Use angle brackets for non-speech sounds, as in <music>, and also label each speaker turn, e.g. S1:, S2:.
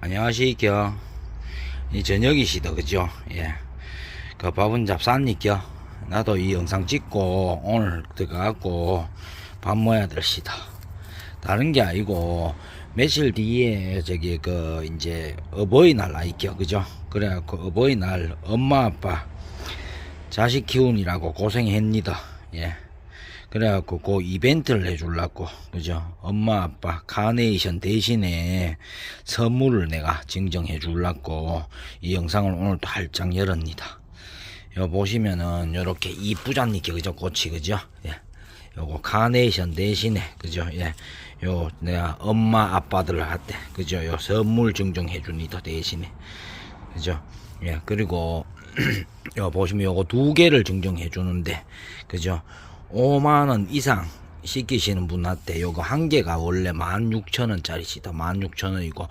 S1: 안녕하시죠. 이 저녁이시다, 그죠? 예. 그 밥은 잡쌌니까? 나도 이 영상 찍고 오늘 들어가갖고 밥 먹어야 될시다. 다른 게 아니고 며칠 뒤에 저기 그 이제 어버이날 아이겨, 그죠? 그래갖고 어버이날 엄마 아빠 자식 키우느라고 고생했니다. 예. 그래갖고 그 이벤트를 해주려고 그죠? 엄마 아빠 카네이션 대신에 선물을 내가 증정해 주려고 이 영상을 오늘 또 활짝 열었니다. 요 보시면은 요렇게 이쁘잖니까 그죠? 꽃이 그죠? 예. 요거 카네이션 대신에 그죠? 예 요 내가 엄마 아빠들 할때 그죠? 요 선물 증정해 줍니다 대신에. 그죠? 예. 그리고 <clears throat> 요 보시면 요거 두 개를 증정해 주는데 그죠 5만원 이상 시키시는 분한테 요거 한 개가 원래 16,000원짜리시다. 16,000원이고